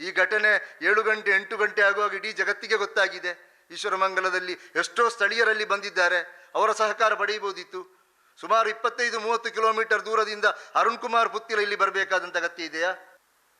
ಈ ಘಟನೆ ಏಳು ಗಂಟೆ, ಎಂಟು ಗಂಟೆ ಆಗುವಾಗ ಇಡೀ ಜಗತ್ತಿಗೆ ಗೊತ್ತಾಗಿದೆ. ಈಶ್ವರಮಂಗಲದಲ್ಲಿ ಎಷ್ಟೋ ಸ್ಥಳೀಯರಲ್ಲಿ ಬಂದಿದ್ದಾರೆ. ಅವರ ಸಹಕಾರ ಪಡೆಯಬಹುದಿತ್ತು. ಸುಮಾರು ಇಪ್ಪತ್ತೈದು, ಮೂವತ್ತು ಕಿಲೋಮೀಟರ್ ದೂರದಿಂದ ಅರುಣ್ ಕುಮಾರ್ ಪುತ್ತಿಲ ಇಲ್ಲಿ ಬರಬೇಕಾದಂಥ ಅಗತ್ಯ ಇದೆಯಾ?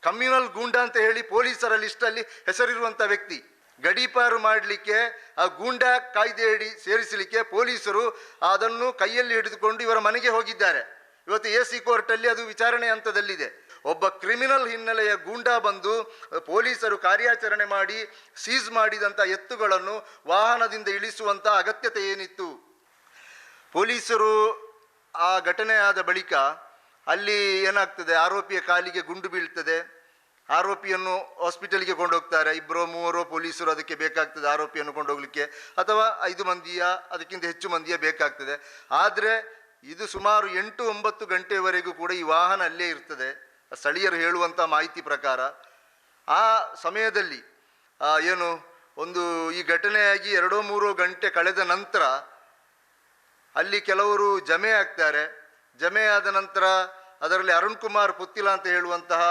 ಕಮ್ಯುನಲ್ ಗೂಂಡಾ ಅಂತ ಹೇಳಿ ಪೊಲೀಸರ ಲಿಸ್ಟಲ್ಲಿ ಹೆಸರಿರುವಂಥ ವ್ಯಕ್ತಿ. ಗಡೀಪಾರು ಮಾಡಲಿಕ್ಕೆ, ಆ ಗೂಂಡಾ ಕಾಯ್ದೆಯಡಿ ಸೇರಿಸಲಿಕ್ಕೆ ಪೊಲೀಸರು ಅದನ್ನು ಕೈಯಲ್ಲಿ ಹಿಡಿದುಕೊಂಡು ಇವರ ಮನೆಗೆ ಹೋಗಿದ್ದಾರೆ. ಇವತ್ತು ಎ ಸಿ ಕೋರ್ಟಲ್ಲಿ ಅದು ವಿಚಾರಣೆ ಹಂತದಲ್ಲಿದೆ. ಒಬ್ಬ ಕ್ರಿಮಿನಲ್ ಹಿನ್ನೆಲೆಯ ಗೂಂಡಾ ಬಂದು ಪೊಲೀಸರು ಕಾರ್ಯಾಚರಣೆ ಮಾಡಿ ಸೀಸ್ ಮಾಡಿದಂಥ ಎತ್ತುಗಳನ್ನು ವಾಹನದಿಂದ ಇಳಿಸುವಂಥ ಅಗತ್ಯತೆ ಏನಿತ್ತು? ಪೊಲೀಸರು ಆ ಘಟನೆ ಆದ ಬಳಿಕ ಅಲ್ಲಿ ಏನಾಗ್ತದೆ? ಆರೋಪಿಯ ಕಾಲಿಗೆ ಗುಂಡು ಬೀಳ್ತದೆ. ಆರೋಪಿಯನ್ನು ಹಾಸ್ಪಿಟಲ್ಗೆ ಕೊಂಡೋಗ್ತಾರೆ. ಇಬ್ಬರು ಮೂವರು ಪೊಲೀಸರು ಅದಕ್ಕೆ ಬೇಕಾಗ್ತದೆ ಆರೋಪಿಯನ್ನು ಕೊಂಡೋಗ್ಲಿಕ್ಕೆ. ಅಥವಾ ಐದು ಮಂದಿಯ, ಅದಕ್ಕಿಂತ ಹೆಚ್ಚು ಮಂದಿಯ ಬೇಕಾಗ್ತದೆ. ಆದರೆ ಇದು ಸುಮಾರು ಎಂಟು ಒಂಬತ್ತು ಗಂಟೆವರೆಗೂ ಕೂಡ ಈ ವಾಹನ ಅಲ್ಲೇ ಇರ್ತದೆ. ಸ್ಥಳೀಯರು ಹೇಳುವಂಥ ಮಾಹಿತಿ ಪ್ರಕಾರ ಆ ಸಮಯದಲ್ಲಿ ಏನು, ಒಂದು ಈ ಘಟನೆಯಾಗಿ ಎರಡೋ ಮೂರೋ ಗಂಟೆ ಕಳೆದ ನಂತರ ಅಲ್ಲಿ ಕೆಲವರು ಜಮೆ ಆಗ್ತಾರೆ. ಜಮೆ ಆದ ನಂತರ ಅದರಲ್ಲಿ ಅರುಣ್ ಕುಮಾರ್ ಪುತ್ತಿಲ ಅಂತ ಹೇಳುವಂತಹ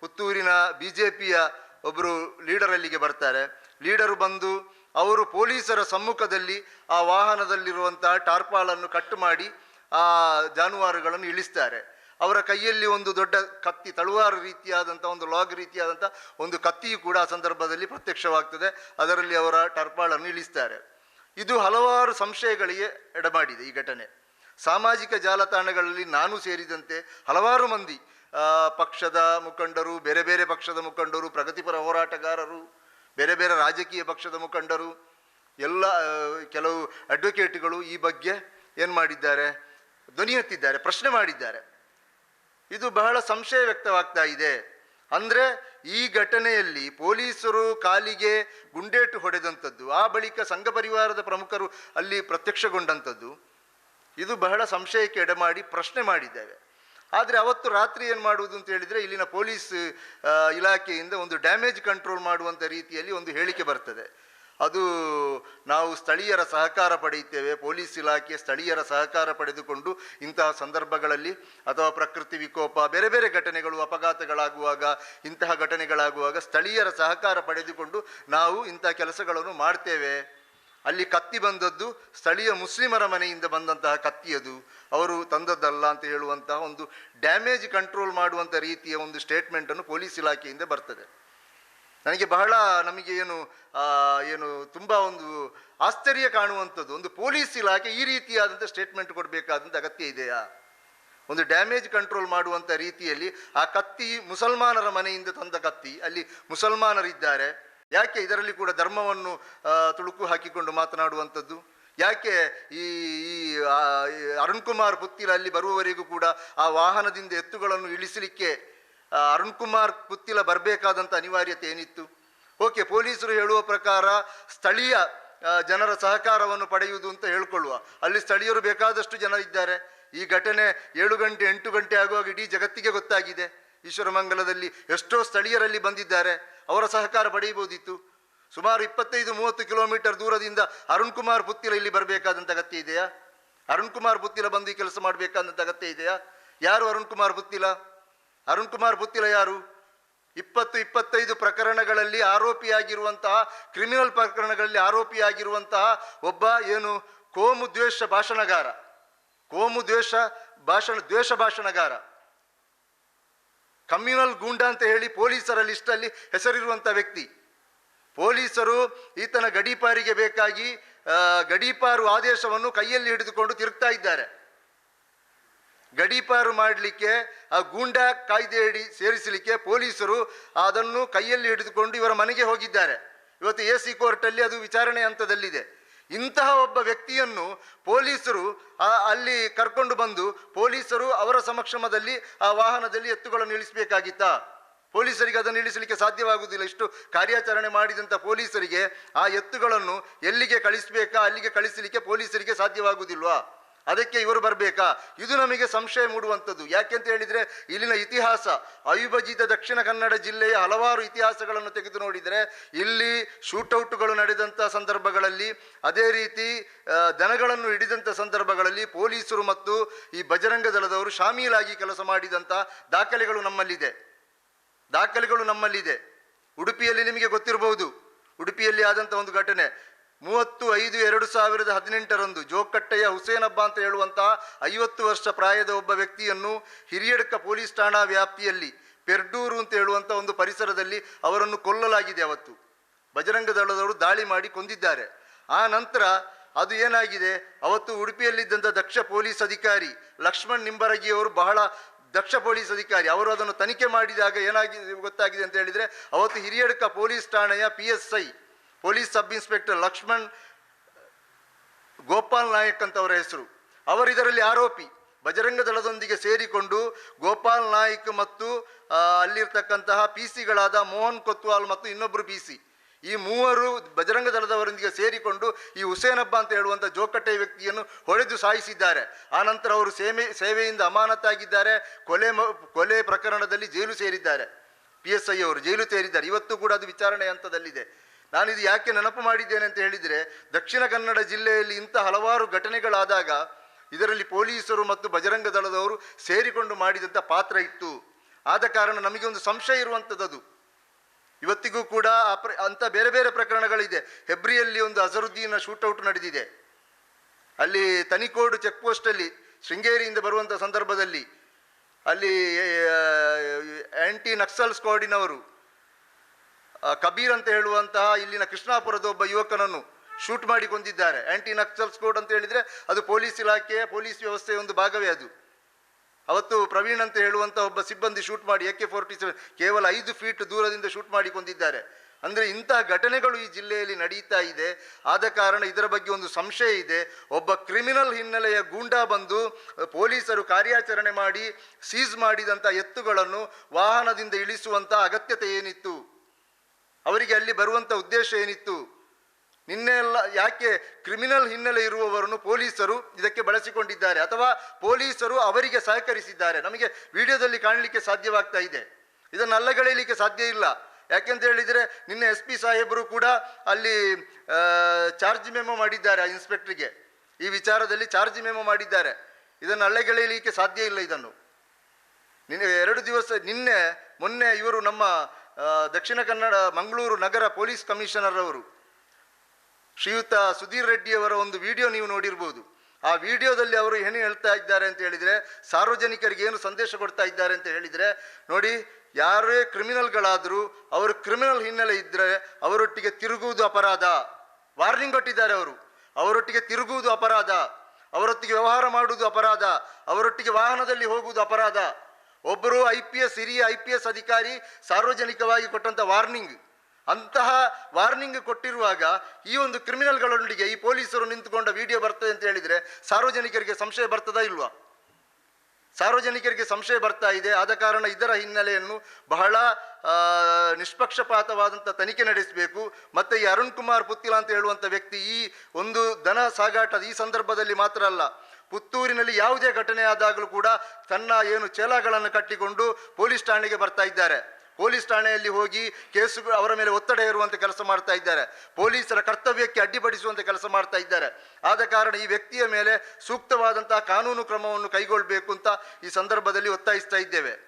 ಪುತ್ತೂರಿನ ಬಿ ಜೆ ಪಿಯ ಒಬ್ಬರು ಲೀಡರ್ ಅಲ್ಲಿಗೆ ಬರ್ತಾರೆ. ಲೀಡರು ಬಂದು ಅವರು ಪೊಲೀಸರ ಸಮ್ಮುಖದಲ್ಲಿ ಆ ವಾಹನದಲ್ಲಿರುವಂತಹ ಟಾರ್ಪಾಲನ್ನು ಕಟ್ಟು ಮಾಡಿ ಆ ಜಾನುವಾರುಗಳನ್ನು ಇಳಿಸ್ತಾರೆ. ಅವರ ಕೈಯಲ್ಲಿ ಒಂದು ದೊಡ್ಡ ಕತ್ತಿ, ತಳುವಾರು ರೀತಿಯಾದಂಥ ಒಂದು ಲಾಗ್ ರೀತಿಯಾದಂಥ ಒಂದು ಕತ್ತಿಯು ಕೂಡ ಆ ಸಂದರ್ಭದಲ್ಲಿ ಪ್ರತ್ಯಕ್ಷವಾಗ್ತದೆ. ಅದರಲ್ಲಿ ಅವರ ಟರ್ಪಾಳನ್ನು ಇಳಿಸ್ತಾರೆ. ಇದು ಹಲವಾರು ಸಂಶಯಗಳಿಗೆ ಎಡಮಾಡಿದೆ ಈ ಘಟನೆ. ಸಾಮಾಜಿಕ ಜಾಲತಾಣಗಳಲ್ಲಿ ನಾನು ಸೇರಿದಂತೆ ಹಲವಾರು ಮಂದಿ ಪಕ್ಷದ ಮುಖಂಡರು, ಬೇರೆ ಬೇರೆ ಪಕ್ಷದ ಮುಖಂಡರು, ಪ್ರಗತಿಪರ ಹೋರಾಟಗಾರರು, ಬೇರೆ ಬೇರೆ ರಾಜಕೀಯ ಪಕ್ಷದ ಮುಖಂಡರು, ಎಲ್ಲ ಕೆಲವು ಅಡ್ವೊಕೇಟ್ಗಳು ಈ ಬಗ್ಗೆ ಏನು ಮಾಡಿದ್ದಾರೆ? ಧ್ವನಿ ಹತ್ತಿದ್ದಾರೆ ಪ್ರಶ್ನೆ ಮಾಡಿದ್ದಾರೆ. ಇದು ಬಹಳ ಸಂಶಯ ವ್ಯಕ್ತವಾಗ್ತಾ ಇದೆ. ಅಂದರೆ ಈ ಘಟನೆಯಲ್ಲಿ ಪೊಲೀಸರು ಕಾಲಿಗೆ ಗುಂಡೇಟು ಹೊಡೆದಂಥದ್ದು, ಆ ಬಳಿಕ ಸಂಘ ಪರಿವಾರದ ಪ್ರಮುಖರು ಅಲ್ಲಿ ಪ್ರತ್ಯಕ್ಷಗೊಂಡಂಥದ್ದು, ಇದು ಬಹಳ ಸಂಶಯಕ್ಕೆ ಎಡೆಮಾಡಿ ಪ್ರಶ್ನೆ ಮಾಡಿದ್ದೇವೆ. ಆದರೆ ಅವತ್ತು ರಾತ್ರಿ ಏನು ಮಾಡುವುದು ಅಂತ ಹೇಳಿದರೆ, ಇಲ್ಲಿನ ಪೊಲೀಸ್ ಇಲಾಖೆಯಿಂದ ಒಂದು ಡ್ಯಾಮೇಜ್ ಕಂಟ್ರೋಲ್ ಮಾಡುವಂಥ ರೀತಿಯಲ್ಲಿ ಒಂದು ಹೇಳಿಕೆ ಬರ್ತದೆ. ಅದು ನಾವು ಸ್ಥಳೀಯರ ಸಹಕಾರ ಪಡೆಯುತ್ತೇವೆ. ಪೊಲೀಸ್ ಇಲಾಖೆ ಸ್ಥಳೀಯರ ಸಹಕಾರ ಪಡೆದುಕೊಂಡು ಇಂತಹ ಸಂದರ್ಭಗಳಲ್ಲಿ ಅಥವಾ ಪ್ರಕೃತಿ ವಿಕೋಪ, ಬೇರೆ ಬೇರೆ ಘಟನೆಗಳು, ಅಪಘಾತಗಳಾಗುವಾಗ, ಇಂತಹ ಘಟನೆಗಳಾಗುವಾಗ ಸ್ಥಳೀಯರ ಸಹಕಾರ ಪಡೆದುಕೊಂಡು ನಾವು ಇಂತಹ ಕೆಲಸಗಳನ್ನು ಮಾಡ್ತೇವೆ. ಅಲ್ಲಿ ಕತ್ತಿ ಬಂದದ್ದು ಸ್ಥಳೀಯ ಮುಸ್ಲಿಮರ ಮನೆಯಿಂದ ಬಂದಂತಹ ಕತ್ತಿಯದು. ಅವರು ತಂದದ್ದಲ್ಲ ಅಂತ ಹೇಳುವಂತಹ ಒಂದು ಡ್ಯಾಮೇಜ್ ಕಂಟ್ರೋಲ್ ಮಾಡುವಂಥ ರೀತಿಯ ಒಂದು ಸ್ಟೇಟ್ಮೆಂಟನ್ನು ಪೊಲೀಸ್ ಇಲಾಖೆಯಿಂದ ಬರ್ತದೆ. ನನಗೆ ಬಹಳ ನಮಗೆ ಏನು ಏನು ತುಂಬ ಒಂದು ಆಶ್ಚರ್ಯ ಕಾಣುವಂಥದ್ದು. ಒಂದು ಪೊಲೀಸ್ ಇಲಾಖೆ ಈ ರೀತಿಯಾದಂಥ ಸ್ಟೇಟ್ಮೆಂಟ್ ಕೊಡಬೇಕಾದಂಥ ಅಗತ್ಯ ಇದೆಯಾ? ಒಂದು ಡ್ಯಾಮೇಜ್ ಕಂಟ್ರೋಲ್ ಮಾಡುವಂಥ ರೀತಿಯಲ್ಲಿ ಆ ಕತ್ತಿ ಮುಸಲ್ಮಾನರ ಮನೆಯಿಂದ ತಂದ ಕತ್ತಿ, ಅಲ್ಲಿ ಮುಸಲ್ಮಾನರಿದ್ದಾರೆ. ಯಾಕೆ ಇದರಲ್ಲಿ ಕೂಡ ಧರ್ಮವನ್ನು ತುಳುಕು ಹಾಕಿಕೊಂಡು ಮಾತನಾಡುವಂಥದ್ದು? ಯಾಕೆ ಈ ಈ ಅರುಣ್ ಕುಮಾರ್ ಪುತ್ತಿಲ ಅಲ್ಲಿ ಬರುವವರೆಗೂ ಕೂಡ ಆ ವಾಹನದಿಂದ ಎತ್ತುಗಳನ್ನು ಇಳಿಸಲಿಕ್ಕೆ ಅರುಣ್ ಕುಮಾರ್ ಪುತ್ತಿಲ ಬರಬೇಕಾದಂಥ ಅನಿವಾರ್ಯತೆ ಏನಿತ್ತು? ಓಕೆ, ಪೊಲೀಸರು ಹೇಳುವ ಪ್ರಕಾರ ಸ್ಥಳೀಯ ಜನರ ಸಹಕಾರವನ್ನು ಪಡೆಯುವುದು ಅಂತ ಹೇಳ್ಕೊಳ್ಳುವ. ಅಲ್ಲಿ ಸ್ಥಳೀಯರು ಬೇಕಾದಷ್ಟು ಜನ ಇದ್ದಾರೆ. ಈ ಘಟನೆ ಏಳು ಗಂಟೆ, ಎಂಟು ಗಂಟೆ ಆಗುವಾಗ ಇಡೀ ಜಗತ್ತಿಗೆ ಗೊತ್ತಾಗಿದೆ. ಈಶ್ವರಮಂಗಲದಲ್ಲಿ ಎಷ್ಟೋ ಸ್ಥಳೀಯರಲ್ಲಿ ಬಂದಿದ್ದಾರೆ. ಅವರ ಸಹಕಾರ ಪಡೆಯಬಹುದಿತ್ತು. ಸುಮಾರು ಇಪ್ಪತ್ತೈದು, ಮೂವತ್ತು ಕಿಲೋಮೀಟರ್ ದೂರದಿಂದ ಅರುಣ್ ಕುಮಾರ್ ಪುತ್ತಿಲ ಇಲ್ಲಿ ಬರಬೇಕಾದಂಥ ಅಗತ್ಯ ಇದೆಯಾ? ಅರುಣ್ ಕುಮಾರ್ ಪುತ್ತಿಲ ಬಂದು ಕೆಲಸ ಮಾಡಬೇಕಾದಂಥ ಅಗತ್ಯ ಇದೆಯಾ? ಯಾರು ಅರುಣ್ ಕುಮಾರ್ ಪುತ್ತಿಲ? ಅರುಣ್ ಕುಮಾರ್ ಬುತ್ತಿಲ್ಲ ಯಾರು? ಇಪ್ಪತ್ತು ಇಪ್ಪತ್ತೈದು ಪ್ರಕರಣಗಳಲ್ಲಿ ಆರೋಪಿಯಾಗಿರುವಂತಹ, ಕ್ರಿಮಿನಲ್ ಪ್ರಕರಣಗಳಲ್ಲಿ ಆರೋಪಿಯಾಗಿರುವಂತಹ ಒಬ್ಬ ಏನು? ಕೋಮು ದ್ವೇಷ ಭಾಷಣಗಾರ. ಕೋಮು ದ್ವೇಷ ಭಾಷಣ, ದ್ವೇಷ ಭಾಷಣಗಾರ. ಕಮ್ಯುನಲ್ ಗೂಂಡಾ ಅಂತ ಹೇಳಿ ಪೊಲೀಸರ ಲಿಸ್ಟಲ್ಲಿ ಹೆಸರಿರುವಂಥ ವ್ಯಕ್ತಿ. ಪೊಲೀಸರು ಈತನ ಗಡೀಪಾರಿಗೆ ಬೇಕಾಗಿ ಗಡೀಪಾರು ಆದೇಶವನ್ನು ಕೈಯಲ್ಲಿ ಹಿಡಿದುಕೊಂಡು ತಿರುಗ್ತಾ ಇದ್ದಾರೆ. ಗಡೀಪಾರು ಮಾಡಲಿಕ್ಕೆ, ಆ ಗೂಂಡಾ ಕಾಯ್ದೆಯಡಿ ಸೇರಿಸಲಿಕ್ಕೆ ಪೊಲೀಸರು ಅದನ್ನು ಕೈಯಲ್ಲಿ ಹಿಡಿದುಕೊಂಡು ಇವರ ಮನೆಗೆ ಹೋಗಿದ್ದಾರೆ. ಇವತ್ತು ಎ ಸಿ ಕೋರ್ಟಲ್ಲಿ ಅದು ವಿಚಾರಣೆ ಹಂತದಲ್ಲಿದೆ. ಇಂತಹ ಒಬ್ಬ ವ್ಯಕ್ತಿಯನ್ನು ಪೊಲೀಸರು ಅಲ್ಲಿ ಕರ್ಕೊಂಡು ಬಂದು ಪೊಲೀಸರು ಅವರ ಸಮಕ್ಷಮದಲ್ಲಿ ಆ ವಾಹನದಲ್ಲಿ ಎತ್ತುಗಳನ್ನು ಇಳಿಸಬೇಕಾಗಿತ್ತಾ ಪೊಲೀಸರಿಗೆ ಅದನ್ನು ಇಳಿಸಲಿಕ್ಕೆ ಸಾಧ್ಯವಾಗುವುದಿಲ್ಲ. ಇಷ್ಟು ಕಾರ್ಯಾಚರಣೆ ಮಾಡಿದಂಥ ಪೊಲೀಸರಿಗೆ ಆ ಎತ್ತುಗಳನ್ನು ಎಲ್ಲಿಗೆ ಕಳಿಸಬೇಕಾ, ಅಲ್ಲಿಗೆ ಕಳಿಸಲಿಕ್ಕೆ ಪೊಲೀಸರಿಗೆ ಸಾಧ್ಯವಾಗುವುದಿಲ್ವಾ? ಅದಕ್ಕೆ ಇವರು ಬರಬೇಕಾ? ಇದು ನಮಗೆ ಸಂಶಯ ಮೂಡುವಂಥದ್ದು. ಯಾಕೆಂತ ಹೇಳಿದರೆ, ಇಲ್ಲಿನ ಇತಿಹಾಸ, ಅವಿಭಜಿತ ದಕ್ಷಿಣ ಕನ್ನಡ ಜಿಲ್ಲೆಯ ಹಲವಾರು ಇತಿಹಾಸಗಳನ್ನು ತೆಗೆದು ನೋಡಿದರೆ, ಇಲ್ಲಿ ಶೂಟೌಟ್ಗಳು ನಡೆದಂಥ ಸಂದರ್ಭಗಳಲ್ಲಿ, ಅದೇ ರೀತಿ ದನಗಳನ್ನು ಹಿಡಿದಂಥ ಸಂದರ್ಭಗಳಲ್ಲಿ ಪೊಲೀಸರು ಮತ್ತು ಈ ಬಜರಂಗ ದಳದವರು ಶಾಮೀಲಾಗಿ ಕೆಲಸ ಮಾಡಿದಂಥ ದಾಖಲೆಗಳು ನಮ್ಮಲ್ಲಿದೆ. ದಾಖಲೆಗಳು ನಮ್ಮಲ್ಲಿದೆ. ಉಡುಪಿಯಲ್ಲಿ ನಿಮಗೆ ಗೊತ್ತಿರಬಹುದು. ಉಡುಪಿಯಲ್ಲಿ ಆದಂಥ ಒಂದು ಘಟನೆ. ಮೂವತ್ತು, ಐದು, ಎರಡು ಸಾವಿರದ ಹದಿನೆಂಟರಂದು ಜೋಕಟ್ಟೆಯ ಹುಸೇನಬ್ಬ ಅಂತ ಹೇಳುವಂತಹ ಐವತ್ತು ವರ್ಷ ಪ್ರಾಯದ ಒಬ್ಬ ವ್ಯಕ್ತಿಯನ್ನು ಹಿರಿಯಡ್ಕ ಪೊಲೀಸ್ ಠಾಣಾ ವ್ಯಾಪ್ತಿಯಲ್ಲಿ ಪೆರ್ಡೂರು ಅಂತ ಹೇಳುವಂಥ ಒಂದು ಪರಿಸರದಲ್ಲಿ ಅವರನ್ನು ಕೊಲ್ಲಲಾಗಿದೆ ಅವತ್ತು. ಬಜರಂಗ ದಳದವರು ದಾಳಿ ಮಾಡಿ ಕೊಂದಿದ್ದಾರೆ. ಆ ನಂತರ ಅದು ಏನಾಗಿದೆ? ಅವತ್ತು ಉಡುಪಿಯಲ್ಲಿದ್ದಂಥ ದಕ್ಷ ಪೊಲೀಸ್ ಅಧಿಕಾರಿ ಲಕ್ಷ್ಮಣ್ ನಿಂಬರಗಿಯವರು ಬಹಳ ದಕ್ಷ ಪೊಲೀಸ್ ಅಧಿಕಾರಿ. ಅವರು ಅದನ್ನು ತನಿಖೆ ಮಾಡಿದಾಗ ಏನಾಗಿದೆ ಗೊತ್ತಾಗಿದೆ ಅಂತ ಹೇಳಿದರೆ ಅವತ್ತು ಹಿರಿಯಡ್ಕ ಪೊಲೀಸ್ ಠಾಣೆಯ P S I police sub inspector Lakshman, Gopal Nayak ಅಂತವರ ಹೆಸರು. ಅವರು ಇದರಲ್ಲಿ ಆರೋಪಿ. ಬಜರಂಗ ದಳದೊಂದಿಗೆ ಸೇರಿಕೊಂಡು ಗೋಪಾಲ್ ನಾಯ್ಕ್ ಮತ್ತು ಅಲ್ಲಿರ್ತಕ್ಕಂತಹ ಪಿ ಸಿಗಳಾದ ಮೋಹನ್ ಕೊತ್ವಾಲ್ ಮತ್ತು ಇನ್ನೊಬ್ಬರು ಪಿ ಸಿ. ಈ ಮೂವರು ಬಜರಂಗ ದಳದವರೊಂದಿಗೆ ಸೇರಿಕೊಂಡು ಈ ಹುಸೇನ್ ಹಬ್ಬ ಅಂತ ಹೇಳುವಂಥ ಜೋಕಟ್ಟೆ ವ್ಯಕ್ತಿಯನ್ನು ಹೊಡೆದು ಸಾಯಿಸಿದ್ದಾರೆ. ಆನಂತರ ಅವರು ಸೇವೆ ಸೇವೆಯಿಂದ ಅಮಾನತಾಗಿದ್ದಾರೆ. ಕೊಲೆ ಕೊಲೆ ಪ್ರಕರಣದಲ್ಲಿ ಜೈಲು ಸೇರಿದ್ದಾರೆ. ಪಿ ಎಸ್ ಐ ಅವರು ಜೈಲು ಸೇರಿದ್ದಾರೆ. ಇವತ್ತು ಕೂಡ ಅದು ವಿಚಾರಣೆ ಹಂತದಲ್ಲಿದೆ. ನಾನು ಇದು ಯಾಕೆ ನೆನಪು ಮಾಡಿದ್ದೇನೆ ಅಂತ ಹೇಳಿದರೆ, ದಕ್ಷಿಣ ಕನ್ನಡ ಜಿಲ್ಲೆಯಲ್ಲಿ ಇಂಥ ಹಲವಾರು ಘಟನೆಗಳಾದಾಗ ಇದರಲ್ಲಿ ಪೊಲೀಸರು ಮತ್ತು ಬಜರಂಗ ದಳದವರು ಸೇರಿಕೊಂಡು ಮಾಡಿದಂಥ ಪಾತ್ರ ಇತ್ತು. ಆದ ಕಾರಣ ನಮಗೆ ಒಂದು ಸಂಶಯ ಇರುವಂಥದ್ದು ಇವತ್ತಿಗೂ ಕೂಡ ಪ್ರ, ಅಂಥ ಬೇರೆ ಬೇರೆ ಪ್ರಕರಣಗಳಿದೆ. ಹೆಬ್ರಿಯಲ್ಲಿ ಒಂದು ಅಜರುದ್ದೀನ ಶೂಟೌಟ್ ನಡೆದಿದೆ. ಅಲ್ಲಿ ತನಿಕೋಡು ಚೆಕ್ ಪೋಸ್ಟಲ್ಲಿ, ಶೃಂಗೇರಿಯಿಂದ ಬರುವಂಥ ಸಂದರ್ಭದಲ್ಲಿ ಅಲ್ಲಿ ಆ್ಯಂಟಿ ನಕ್ಸಲ್ ಸ್ಕ್ವಾಡಿನವರು ಕಬೀರ್ ಅಂತ ಹೇಳುವಂತಹ ಇಲ್ಲಿನ ಕೃಷ್ಣಾಪುರದ ಒಬ್ಬ ಯುವಕನನ್ನು ಶೂಟ್ ಮಾಡಿ ಕೊಂದಿದ್ದಾರೆ ಆಂಟಿ ನಕ್ಸಲ್ಸ್ ಸ್ಕೋಡ್ ಅಂತ ಹೇಳಿದ್ರೆ ಅದು ಪೊಲೀಸ್ ಇಲಾಖೆಯ ಪೊಲೀಸ್ ವ್ಯವಸ್ಥೆಯ ಒಂದು ಭಾಗವೇ ಅದು. ಅವತ್ತು ಪ್ರವೀಣ್ ಅಂತ ಹೇಳುವಂಥ ಒಬ್ಬ ಸಿಬ್ಬಂದಿ ಶೂಟ್ ಮಾಡಿ ಎ ಕೆ ಫೋರ್ಟಿ ಸೆವೆನ್ ಕೇವಲ ಐದು ಫೀಟ್ ದೂರದಿಂದ ಶೂಟ್ ಮಾಡಿ ಕೊಂದಿದ್ದಾರೆ ಅಂದರೆ ಇಂತಹ ಘಟನೆಗಳು ಈ ಜಿಲ್ಲೆಯಲ್ಲಿ ನಡೀತಾ ಇದೆ. ಆದ ಕಾರಣ ಇದರ ಬಗ್ಗೆ ಒಂದು ಸಂಶಯ ಇದೆ. ಒಬ್ಬ ಕ್ರಿಮಿನಲ್ ಹಿನ್ನೆಲೆಯ ಗೂಂಡಾ ಬಂದು ಪೊಲೀಸರು ಕಾರ್ಯಾಚರಣೆ ಮಾಡಿ, ಸೀಸ್ ಮಾಡಿದಂಥ ಎತ್ತುಗಳನ್ನು ವಾಹನದಿಂದ ಇಳಿಸುವಂಥ ಅಗತ್ಯತೆ ಏನಿತ್ತು? ಅವರಿಗೆ ಅಲ್ಲಿ ಬರುವಂಥ ಉದ್ದೇಶ ಏನಿತ್ತು? ನಿನ್ನೆ ಎಲ್ಲ ಯಾಕೆ ಕ್ರಿಮಿನಲ್ ಹಿನ್ನೆಲೆ ಇರುವವರನ್ನು ಪೊಲೀಸರು ಇದಕ್ಕೆ ಬಳಸಿಕೊಂಡಿದ್ದಾರೆ ಅಥವಾ ಪೊಲೀಸರು ಅವರಿಗೆ ಸಹಕರಿಸಿದ್ದಾರೆ? ನಮಗೆ ವಿಡಿಯೋದಲ್ಲಿ ಕಾಣಲಿಕ್ಕೆ ಸಾಧ್ಯವಾಗ್ತಾ ಇದೆ. ಇದನ್ನು ಅಲ್ಲಗಳೆಯಲಿಕ್ಕೆ ಸಾಧ್ಯ ಇಲ್ಲ. ಯಾಕೆಂತ ಹೇಳಿದರೆ ನಿನ್ನೆ ಎಸ್ ಪಿ ಸಾಹೇಬರು ಕೂಡ ಅಲ್ಲಿ ಚಾರ್ಜ್ ಮೆಮೊ ಮಾಡಿದ್ದಾರೆ ಆ ಇನ್ಸ್ಪೆಕ್ಟ್ರಿಗೆ. ಈ ವಿಚಾರದಲ್ಲಿ ಚಾರ್ಜ್ ಮೆಮೊ ಮಾಡಿದ್ದಾರೆ. ಇದನ್ನು ಅಲ್ಲಗಳೆಯಲಿಕ್ಕೆ ಸಾಧ್ಯ ಇಲ್ಲ ಇದನ್ನು. ನಿನ್ನೆ ಎರಡು ದಿವಸ, ನಿನ್ನೆ, ಮೊನ್ನೆ ಇವರು ನಮ್ಮ ದಕ್ಷಿಣ ಕನ್ನಡ ಮಂಗಳೂರು ನಗರ ಪೊಲೀಸ್ ಕಮಿಷನರ್ ಅವರು. ಶ್ರೀಯುತ ಸುಧೀರ್ ರೆಡ್ಡಿಯವರ ಒಂದು ವಿಡಿಯೋ ನೀವು ನೋಡಿರ್ಬೋದು. ಆ ವಿಡಿಯೋದಲ್ಲಿ ಅವರು ಏನು ಹೇಳ್ತಾ ಇದ್ದಾರೆ ಅಂತ ಹೇಳಿದರೆ, ಸಾರ್ವಜನಿಕರಿಗೆ ಏನು ಸಂದೇಶ ಕೊಡ್ತಾ ಇದ್ದಾರೆ ಅಂತ ಹೇಳಿದರೆ, ನೋಡಿ, ಯಾರೇ ಕ್ರಿಮಿನಲ್ಗಳಾದರೂ, ಅವರು ಕ್ರಿಮಿನಲ್ ಹಿನ್ನೆಲೆ ಇದ್ದರೆ ಅವರೊಟ್ಟಿಗೆ ತಿರುಗುವುದು ಅಪರಾಧ. ವಾರ್ನಿಂಗ್ ಕೊಟ್ಟಿದ್ದಾರೆ ಅವರು. ಅವರೊಟ್ಟಿಗೆ ತಿರುಗುವುದು ಅಪರಾಧ. ಅವರೊಟ್ಟಿಗೆ ವ್ಯವಹಾರ ಮಾಡುವುದು ಅಪರಾಧ. ಅವರೊಟ್ಟಿಗೆ ವಾಹನದಲ್ಲಿ ಹೋಗುವುದು ಅಪರಾಧ. ಒಬ್ಬರು ಐ ಪಿ ಎಸ್ ಹಿರಿಯ ಐ ಪಿ ಎಸ್ ಅಧಿಕಾರಿ ಸಾರ್ವಜನಿಕವಾಗಿ ಕೊಟ್ಟಂಥ ವಾರ್ನಿಂಗ್. ಅಂತಹ ವಾರ್ನಿಂಗ್ ಕೊಟ್ಟಿರುವಾಗ ಈ ಒಂದು ಕ್ರಿಮಿನಲ್ಗಳೊಂದಿಗೆ ಈ ಪೊಲೀಸರು ನಿಂತುಕೊಂಡ ವಿಡಿಯೋ ಬರ್ತದೆ ಅಂತ ಹೇಳಿದರೆ ಸಾರ್ವಜನಿಕರಿಗೆ ಸಂಶಯ ಬರ್ತದಾ ಇಲ್ವಾ? ಸಾರ್ವಜನಿಕರಿಗೆ ಸಂಶಯ ಬರ್ತಾ ಇದೆ. ಆದ ಕಾರಣ ಇದರ ಹಿನ್ನೆಲೆಯನ್ನು ಬಹಳ ನಿಷ್ಪಕ್ಷಪಾತವಾದಂಥ ತನಿಖೆ ನಡೆಸಬೇಕು. ಮತ್ತು ಈ ಅರುಣ್ ಕುಮಾರ್ ಪುತ್ತಿಲ ಅಂತ ಹೇಳುವಂಥ ವ್ಯಕ್ತಿ ಈ ಒಂದು ದನ ಸಾಗಾಟದ ಈ ಸಂದರ್ಭದಲ್ಲಿ ಮಾತ್ರ ಅಲ್ಲ ಪುತ್ತೂರಿನಲ್ಲಿ ಯಾವುದೇ ಘಟನೆ ಆದಾಗಲೂ ಕೂಡ ತನ್ನ ಏನು ಚೇಲಾಗಳನ್ನು ಕಟ್ಟಿಕೊಂಡು ಪೊಲೀಸ್ ಠಾಣೆಗೆ ಬರ್ತಾ ಇದ್ದಾರೆ. ಪೊಲೀಸ್ ಠಾಣೆಯಲ್ಲಿ ಹೋಗಿ ಕೇಸು ಅವರ ಮೇಲೆ ಒತ್ತಡ ಇರುವಂತೆ ಕೆಲಸ ಮಾಡ್ತಾ ಇದ್ದಾರೆ. ಪೊಲೀಸರ ಕರ್ತವ್ಯಕ್ಕೆ ಅಡ್ಡಿಪಡಿಸುವಂತ ಕೆಲಸ ಮಾಡ್ತಾ ಇದ್ದಾರೆ. ಆದ ಕಾರಣ ಈ ವ್ಯಕ್ತಿಯ ಮೇಲೆ ಸೂಕ್ತವಾದಂತಹ ಕಾನೂನು ಕ್ರಮವನ್ನು ಕೈಗೊಳ್ಳಬೇಕು ಅಂತ ಈ ಸಂದರ್ಭದಲ್ಲಿ ಒತ್ತಾಯಿಸ್ತಾ ಇದ್ದೇವೆ.